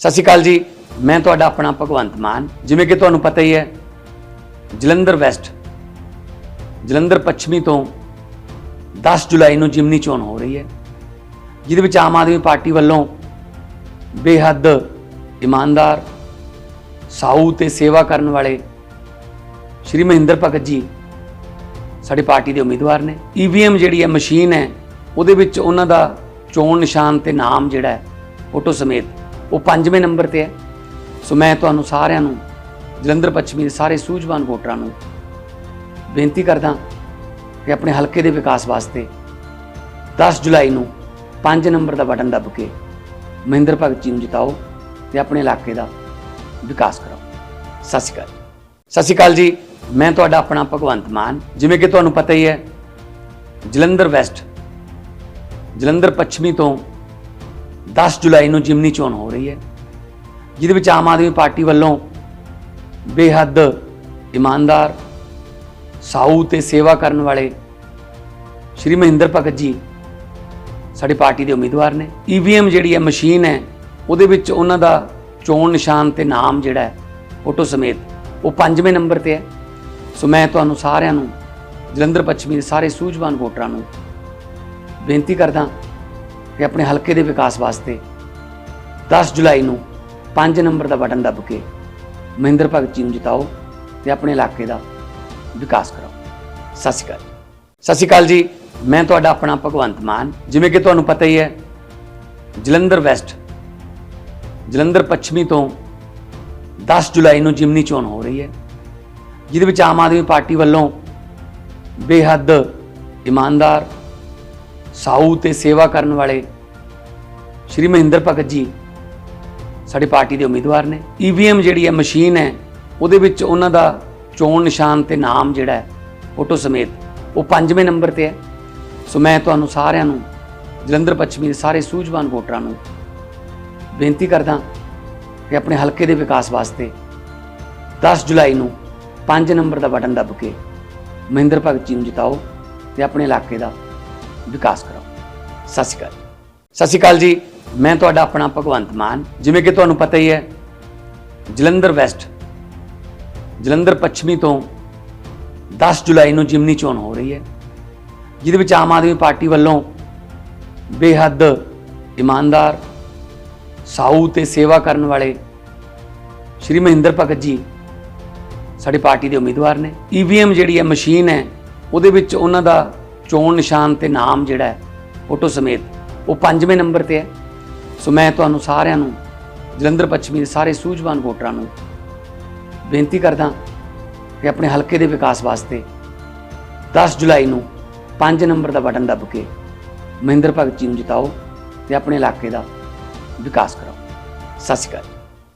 ਸਤਿ ਸ਼੍ਰੀ ਅਕਾਲ ਜੀ। ਮੈਂ ਤੁਹਾਡਾ ਆਪਣਾ ਭਗਵੰਤ ਮਾਨ। ਜਿਵੇਂ ਕਿ ਤੁਹਾਨੂੰ ਪਤਾ ਹੀ ਹੈ, ਜਲੰਧਰ ਵੈਸਟ, ਜਲੰਧਰ ਪੱਛਮੀ ਤੋਂ 10 ਜੁਲਾਈ ਨੂੰ ਜਿਮਨੀ ਚੋਣ ਹੋ ਰਹੀ ਹੈ, ਜਿਹਦੇ ਵਿੱਚ ਆਮ ਆਦਮੀ ਪਾਰਟੀ ਵੱਲੋਂ ਬੇਹੱਦ ਇਮਾਨਦਾਰ, ਸਾਊ ਤੇ ਸੇਵਾ ਕਰਨ ਵਾਲੇ ਸ਼੍ਰੀ ਮਹਿੰਦਰ ਭਗਤ ਜੀ ਸਾਡੀ ਪਾਰਟੀ ਦੇ ਉਮੀਦਵਾਰ ਨੇ। ਈਵੀਐਮ ਜਿਹੜੀ ਹੈ ਮਸ਼ੀਨ ਹੈ, ਉਹਦੇ ਵਿੱਚ ਉਹਨਾਂ ਦਾ ਚੋਣ ਨਿਸ਼ਾਨ ਤੇ ਨਾਮ ਜਿਹੜਾ ਹੈ, ਫੋਟੋ ਸਮੇਤ ਉਹ ਪੰਜਵੇਂ ਨੰਬਰ ਤੇ ਹੈ। ਸੋ ਮੈਂ ਤੁਹਾਨੂੰ ਸਾਰਿਆਂ ਨੂੰ, ਜਲੰਧਰ ਪੱਛਮੀ ਦੇ ਸਾਰੇ ਸੂਝਵਾਨ ਵੋਟਰਾਂ ਨੂੰ ਬੇਨਤੀ ਕਰਦਾ ਕਿ ਆਪਣੇ ਹਲਕੇ ਦੇ ਵਿਕਾਸ ਵਾਸਤੇ 10 ਜੁਲਾਈ ਨੂੰ 5 ਨੰਬਰ ਦਾ ਬਟਨ ਦੱਬ ਕੇ ਮਹਿੰਦਰ ਭਗਤ ਜੀ ਨੂੰ ਜਿਤਾਓ ਤੇ ਆਪਣੇ ਇਲਾਕੇ ਦਾ ਵਿਕਾਸ ਕਰਾਓ। ਸਤਿ ਸ਼੍ਰੀ ਅਕਾਲ। ਸਤਿ ਸ਼੍ਰੀ ਅਕਾਲ ਜੀ। ਮੈਂ ਤੁਹਾਡਾ ਆਪਣਾ ਭਗਵੰਤ ਮਾਨ। ਜਿਵੇਂ ਕਿ ਤੁਹਾਨੂੰ ਪਤਾ ਹੀ ਹੈ, ਜਲੰਧਰ ਵੈਸਟ, ਜਲੰਧਰ ਪੱਛਮੀ ਤੋਂ 10 ਜੁਲਾਈ ਨੂੰ ਜਿਮਨੀ ਚੋਣ ਹੋ ਰਹੀ ਹੈ, ਜਿਹਦੇ ਵਿੱਚ ਆਮ ਆਦਮੀ ਪਾਰਟੀ ਵੱਲੋਂ ਬੇਹੱਦ ਇਮਾਨਦਾਰ, ਸਾਊ ਤੇ ਸੇਵਾ ਕਰਨ ਵਾਲੇ ਸ਼੍ਰੀ ਮਹਿੰਦਰ ਭਗਤ ਜੀ ਸਾਡੀ ਪਾਰਟੀ ਦੇ ਉਮੀਦਵਾਰ ਨੇ। ਈਵੀਐਮ ਜਿਹੜੀ ਹੈ ਮਸ਼ੀਨ ਹੈ, ਉਹਦੇ ਵਿੱਚ ਉਹਨਾਂ ਦਾ ਚੋਣ ਨਿਸ਼ਾਨ ਤੇ ਨਾਮ ਜਿਹੜਾ ਹੈ, ਫੋਟੋ ਸਮੇਤ ਉਹ ਪੰਜਵੇਂ ਨੰਬਰ ਤੇ ਹੈ। ਸੋ ਮੈਂ ਤੁਹਾਨੂੰ ਸਾਰਿਆਂ ਨੂੰ, ਜਲੰਧਰ ਪੱਛਮੀ ਦੇ ਸਾਰੇ ਸੂਝਵਾਨ ਵੋਟਰਾਂ ਨੂੰ ਬੇਨਤੀ ਕਰਦਾ ਕਿ ਆਪਣੇ ਹਲਕੇ ਦੇ ਵਿਕਾਸ ਵਾਸਤੇ 10 ਜੁਲਾਈ ਨੂੰ 5 ਨੰਬਰ ਦਾ ਬਟਨ ਦੱਬ ਕੇ ਮਹਿੰਦਰ ਭਗਤ ਜੀ ਨੂੰ ਜਿਤਾਓ ਤੇ ਆਪਣੇ ਇਲਾਕੇ ਦਾ ਵਿਕਾਸ ਕਰਾਓ। ਸਤਿ ਸ਼੍ਰੀ ਅਕਾਲ। ਸਤਿ ਸ਼੍ਰੀ ਅਕਾਲ ਜੀ। ਮੈਂ ਤੁਹਾਡਾ ਆਪਣਾ ਭਗਵੰਤ ਮਾਨ। ਜਿਵੇਂ ਕਿ ਤੁਹਾਨੂੰ ਪਤਾ ਹੀ ਹੈ, ਜਲੰਧਰ ਵੈਸਟ, ਜਲੰਧਰ ਪੱਛਮੀ ਤੋਂ 10 ਜੁਲਾਈ ਨੂੰ ਜਿਮਨੀ ਚੋਣ ਹੋ ਰਹੀ ਹੈ, ਜਿਹਦੇ ਵਿੱਚ ਆਮ ਆਦਮੀ ਪਾਰਟੀ ਵੱਲੋਂ ਬੇਹੱਦ ਇਮਾਨਦਾਰ ਸਾਊ ਤੇ ਸੇਵਾ ਕਰਨ ਵਾਲੇ ਸ਼੍ਰੀ ਮਹਿੰਦਰ ਭਗਤ ਜੀ ਸਾਡੀ ਪਾਰਟੀ ਦੇ ਉਮੀਦਵਾਰ ਨੇ। ਈਵੀਐਮ ਜਿਹੜੀ ਹੈ ਮਸ਼ੀਨ ਹੈ, ਉਹਦੇ ਵਿੱਚ ਉਹਨਾਂ ਦਾ ਚੋਣ ਨਿਸ਼ਾਨ ਤੇ ਨਾਮ ਜਿਹੜਾ ਹੈ, ਫੋਟੋ ਸਮੇਤ ਉਹ ਪੰਜਵੇਂ ਨੰਬਰ ਤੇ ਹੈ। ਸੋ ਮੈਂ ਤੁਹਾਨੂੰ ਸਾਰਿਆਂ ਨੂੰ, ਜਲੰਧਰ ਪੱਛਮੀ ਦੇ ਸਾਰੇ ਸੂਝਵਾਨ ਵੋਟਰਾਂ ਨੂੰ ਬੇਨਤੀ ਕਰਦਾ ਕਿ ਆਪਣੇ ਹਲਕੇ ਦੇ ਵਿਕਾਸ ਵਾਸਤੇ 10 ਜੁਲਾਈ ਨੂੰ 5 ਨੰਬਰ ਦਾ ਬਟਨ ਦੱਬ ਕੇ ਮਹਿੰਦਰ ਭਗਤ ਜੀ ਨੂੰ ਜਿਤਾਓ ਤੇ ਆਪਣੇ ਇਲਾਕੇ ਦਾ ਵਿਕਾਸ ਕਰਾਓ ਸਤਿ ਸ਼੍ਰੀ ਅਕਾਲ ਸਤਿ ਸ਼੍ਰੀ ਅਕਾਲ ਜੀ, ਮੈਂ ਤੁਹਾਡਾ ਆਪਣਾ ਭਗਵੰਤ ਮਾਨ। ਜਿਵੇਂ ਕਿ ਤੁਹਾਨੂੰ ਪਤਾ ਹੀ ਹੈ, ਜਲੰਧਰ ਵੈਸਟ, ਜਲੰਧਰ ਪੱਛਮੀ ਤੋਂ 10 ਜੁਲਾਈ ਨੂੰ ਜਿਮਨੀ ਚੋਣ ਹੋ ਰਹੀ ਹੈ, ਜਿਹਦੇ ਵਿੱਚ ਆਮ ਆਦਮੀ ਪਾਰਟੀ ਵੱਲੋਂ ਬੇਹੱਦ ਇਮਾਨਦਾਰ, ਸਾਊ ਤੇ ਸੇਵਾ ਕਰਨ ਵਾਲੇ ਸ਼੍ਰੀ ਮਹਿੰਦਰ ਭਗਤ ਜੀ ਸਾਡੀ ਪਾਰਟੀ ਦੇ ਉਮੀਦਵਾਰ ਨੇ। ਈਵੀਐਮ ਜਿਹੜੀ ਹੈ ਮਸ਼ੀਨ ਹੈ, ਉਹਦੇ ਵਿੱਚ ਉਹਨਾਂ ਦਾ ਚੋਣ ਨਿਸ਼ਾਨ ਤੇ ਨਾਮ ਜਿਹੜਾ ਹੈ, ਫੋਟੋ ਸਮੇਤ, ਉਹ ਪੰਜਵੇਂ ਨੰਬਰ ਤੇ ਹੈ। ਸੋ ਮੈਂ ਤੁਹਾਨੂੰ ਸਾਰਿਆਂ ਨੂੰ, ਜਲੰਧਰ ਪੱਛਮੀ ਦੇ ਸਾਰੇ ਸੂਝਵਾਨ ਵੋਟਰਾਂ ਨੂੰ ਬੇਨਤੀ ਕਰਦਾ ਕਿ ਆਪਣੇ ਹਲਕੇ ਦੇ ਵਿਕਾਸ ਵਾਸਤੇ 10 ਜੁਲਾਈ ਨੂੰ 5 ਨੰਬਰ ਦਾ ਬਟਨ ਦੱਬ ਕੇ ਮਹਿੰਦਰ ਭਗਤ ਜੀ ਨੂੰ ਜਿਤਾਓ ਤੇ ਆਪਣੇ ਇਲਾਕੇ ਦਾ ਵਿਕਾਸ ਕਰਾਓ। ਸਤਿ ਸ਼੍ਰੀ ਅਕਾਲ